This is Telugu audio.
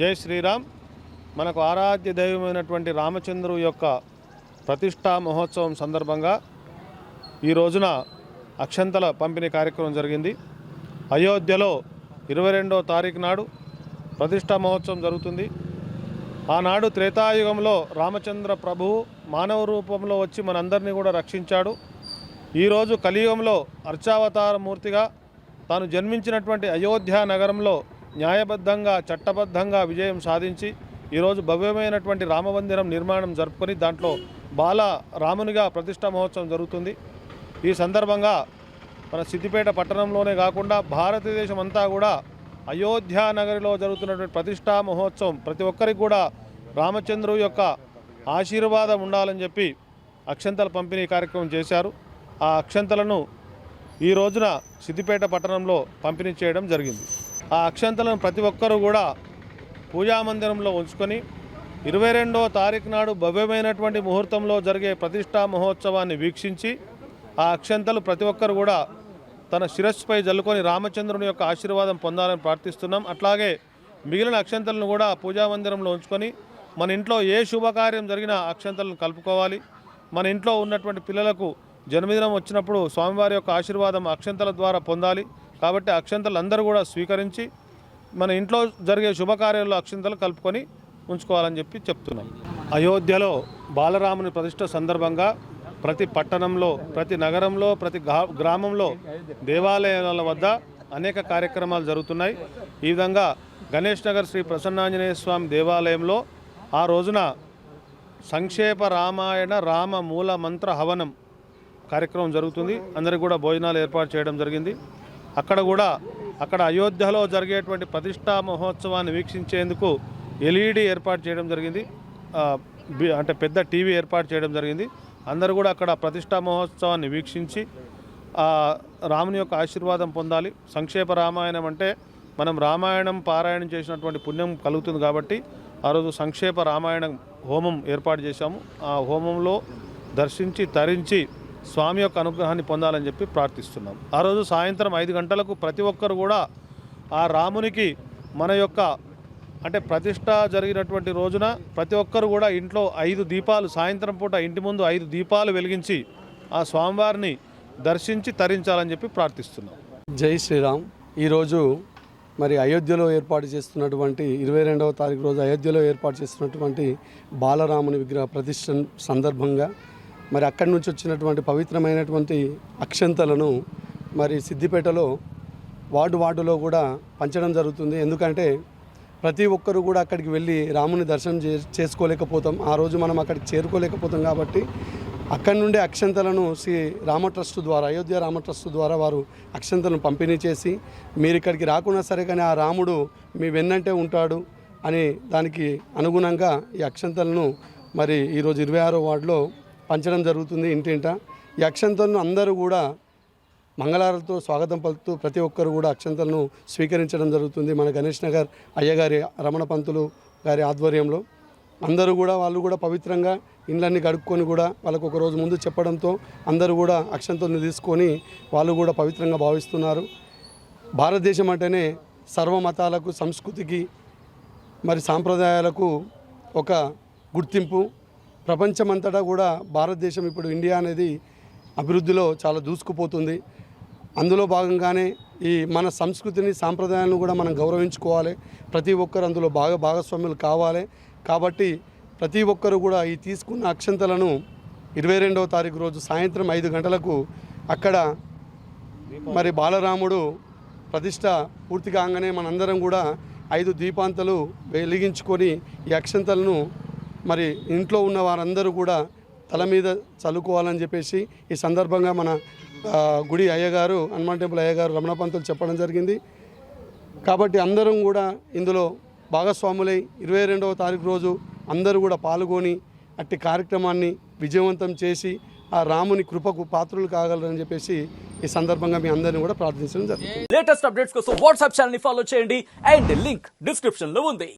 జై శ్రీరామ్. మనకు ఆరాధ్య దైవమైనటువంటి రామచంద్రు యొక్క ప్రతిష్టా మహోత్సవం సందర్భంగా ఈ రోజున అక్షంతల పంపిణీ కార్యక్రమం జరిగింది. అయోధ్యలో ఇరవై రెండో తారీఖు నాడు ప్రతిష్టా మహోత్సవం జరుగుతుంది. ఆనాడు త్రేతాయుగంలో రామచంద్ర ప్రభువు మానవ రూపంలో వచ్చి మనందరినీ కూడా రక్షించాడు. ఈరోజు కలియుగంలో అర్చావతార మూర్తిగా తాను జన్మించినటువంటి అయోధ్య నగరంలో న్యాయబద్ధంగా చట్టబద్ధంగా విజయం సాధించి ఈరోజు భవ్యమైనటువంటి రామమందిరం నిర్మాణం జరుపుకొని దాంట్లో బాల రామునిగా ప్రతిష్టా మహోత్సవం జరుగుతుంది. ఈ సందర్భంగా మన సిద్దిపేట పట్టణంలోనే కాకుండా భారతదేశం అంతా కూడా అయోధ్య నగరిలో జరుగుతున్నటువంటి ప్రతిష్టా మహోత్సవం ప్రతి ఒక్కరికి కూడా రామచంద్రు యొక్క ఆశీర్వాదం ఉండాలని చెప్పి అక్షంతల పంపిణీ కార్యక్రమం చేశారు. ఆ అక్షంతలను ఈ రోజున సిద్దిపేట పట్టణంలో పంపిణీ చేయడం జరిగింది. ఆ అక్షంతలను ప్రతి ఒక్కరూ కూడా పూజా మందిరంలో ఉంచుకొని ఇరవై రెండవ తారీఖు నాడు భవ్యమైనటువంటి ముహూర్తంలో జరిగే ప్రతిష్టా మహోత్సవాన్ని వీక్షించి ఆ అక్షంతలు ప్రతి ఒక్కరు కూడా తన శిరస్సుపై జల్లుకొని రామచంద్రుని యొక్క ఆశీర్వాదం పొందాలని ప్రార్థిస్తున్నాం. అట్లాగే మిగిలిన అక్షంతలను కూడా పూజా మందిరంలో ఉంచుకొని మన ఇంట్లో ఏ శుభకార్యం జరిగినా అక్షంతలను కలుపుకోవాలి. మన ఇంట్లో ఉన్నటువంటి పిల్లలకు జన్మదినం వచ్చినప్పుడు స్వామివారి యొక్క ఆశీర్వాదం అక్షంతల ద్వారా పొందాలి. కాబట్టి అక్షంతలు అందరూ కూడా స్వీకరించి మన ఇంట్లో జరిగే శుభకార్యాల్లో అక్షంతలు కలుపుకొని ఉంచుకోవాలని చెప్పి చెప్తున్నాం. అయోధ్యలో బాలరాముని ప్రతిష్ట సందర్భంగా ప్రతి పట్టణంలో ప్రతి నగరంలో ప్రతి గ్రామంలో దేవాలయాల వద్ద అనేక కార్యక్రమాలు జరుగుతున్నాయి. ఈ విధంగా గణేష్ నగర్ శ్రీ ప్రసన్నాంజనేయ స్వామి దేవాలయంలో ఆ రోజున సంక్షేప రామాయణ రామ మూల మంత్ర హవనం కార్యక్రమం జరుగుతుంది. అందరికి కూడా భోజనాలు ఏర్పాటు చేయడం జరిగింది. అక్కడ కూడా అక్కడ అయోధ్యలో జరిగేటువంటి ప్రతిష్టా మహోత్సవాన్ని వీక్షించేందుకు ఎల్ఈడి ఏర్పాటు చేయడం జరిగింది. అంటే పెద్ద టీవీ ఏర్పాటు చేయడం జరిగింది. అందరూ కూడా అక్కడ ప్రతిష్టా మహోత్సవాన్ని వీక్షించి రాముని యొక్క ఆశీర్వాదం పొందాలి. సంక్షేప రామాయణం అంటే మనం రామాయణం పారాయణం చేసినటువంటి పుణ్యం కలుగుతుంది కాబట్టి ఆ రోజు సంక్షేప రామాయణం హోమం ఏర్పాటు చేశాము. ఆ హోమంలో దర్శించి తరించి స్వామి యొక్క అనుగ్రహాన్ని పొందాలని చెప్పి ప్రార్థిస్తున్నాం. ఆ రోజు సాయంత్రం ఐదు గంటలకు ప్రతి ఒక్కరు కూడా ఆ రామునికి మన యొక్క అంటే ప్రతిష్ట జరిగినటువంటి రోజున ప్రతి ఒక్కరు కూడా ఇంట్లో ఐదు దీపాలు సాయంత్రం పూట ఇంటి ముందు ఐదు దీపాలు వెలిగించి ఆ స్వామివారిని దర్శించి తరించాలని చెప్పి ప్రార్థిస్తున్నాం. జై శ్రీరామ్. ఈరోజు మరి అయోధ్యలో ఏర్పాటు చేస్తున్నటువంటి ఇరవై రెండవ తారీఖు రోజు అయోధ్యలో ఏర్పాటు చేస్తున్నటువంటి బాలరాముని విగ్రహ ప్రతిష్ట సందర్భంగా మరి అక్కడి నుంచి వచ్చినటువంటి పవిత్రమైనటువంటి అక్షంతలను మరి సిద్దిపేటలో వార్డు వార్డులో కూడా పంచడం జరుగుతుంది. ఎందుకంటే ప్రతి ఒక్కరు కూడా అక్కడికి వెళ్ళి రాముని దర్శనం చే చేసుకోలేకపోతాం. ఆ రోజు మనం అక్కడికి చేరుకోలేకపోతాం కాబట్టి అక్కడి నుండి అక్షంతలను శ్రీ రామ ట్రస్ట్ ద్వారా అయోధ్య రామ ట్రస్ట్ ద్వారా వారు అక్షంతలను పంపిణీ చేసి మీరు ఇక్కడికి రాకున్నా సరే కానీ ఆ రాముడు మీ వెన్నంటే ఉంటాడు అని దానికి అనుగుణంగా ఈ అక్షంతలను మరి ఈరోజు ఇరవై ఆరో వార్డులో పంచడం జరుగుతుంది ఇంటింట ఈ అక్షంతలను అందరూ కూడా మంగళారతో స్వాగతం పలుకుతూ ప్రతి ఒక్కరు కూడా అక్షంతలను స్వీకరించడం జరుగుతుంది మన గణేష్ నగర్ అయ్యగారి రమణ పంతులు గారి ఆధ్వర్యంలో. అందరూ కూడా వాళ్ళు కూడా పవిత్రంగా ఇండ్లన్నీ గడుక్కొని కూడా వాళ్ళకు ఒక రోజు ముందు చెప్పడంతో అందరూ కూడా అక్షంతలను తీసుకొని వాళ్ళు కూడా పవిత్రంగా భావిస్తున్నారు. భారతదేశం అంటేనే సర్వ మతాలకు సంస్కృతికి మరి సాంప్రదాయాలకు ఒక గుర్తింపు ప్రపంచమంతటా కూడా భారతదేశం ఇప్పుడు ఇండియా అనేది అభివృద్ధిలో చాలా దూసుకుపోతుంది. అందులో భాగంగానే ఈ మన సంస్కృతిని సాంప్రదాయాలను కూడా మనం గౌరవించుకోవాలి. ప్రతి ఒక్కరు అందులో బాగా భాగస్వాములు కావాలి. కాబట్టి ప్రతి ఒక్కరు కూడా ఈ తీసుకున్న అక్షంతలను ఇరవై రెండవ తారీఖు రోజు సాయంత్రం ఐదు గంటలకు అక్కడ మరి బాలరాముడు ప్రతిష్ట పూర్తి కాగానే మనందరం కూడా ఐదు దీపాంతలు వెలిగించుకొని ఈ అక్షంతలను మరి ఇంట్లో ఉన్న వారందరూ కూడా తల మీద చల్లుకోవాలని చెప్పేసి ఈ సందర్భంగా మన గుడి అయ్యగారు హనుమాన్ టెంపుల్ అయ్యగారు రమణ పంతులు చెప్పడం జరిగింది. కాబట్టి అందరం కూడా ఇందులో భాగస్వాములై ఇరవై రెండవ తారీఖు రోజు అందరూ కూడా పాల్గొని అట్టి కార్యక్రమాన్ని విజయవంతం చేసి ఆ రాముని కృపకు పాత్రులు కాగలరని చెప్పేసి ఈ సందర్భంగా మీ అందరిని కూడా ప్రార్థించడం జరుగుతుంది. లేటెస్ట్ అప్డేట్స్ కోసం వాట్సాప్ ఛానల్ని ఫాలో చేయండి. అండ్ లింక్ డిస్క్రిప్షన్లో ఉంది.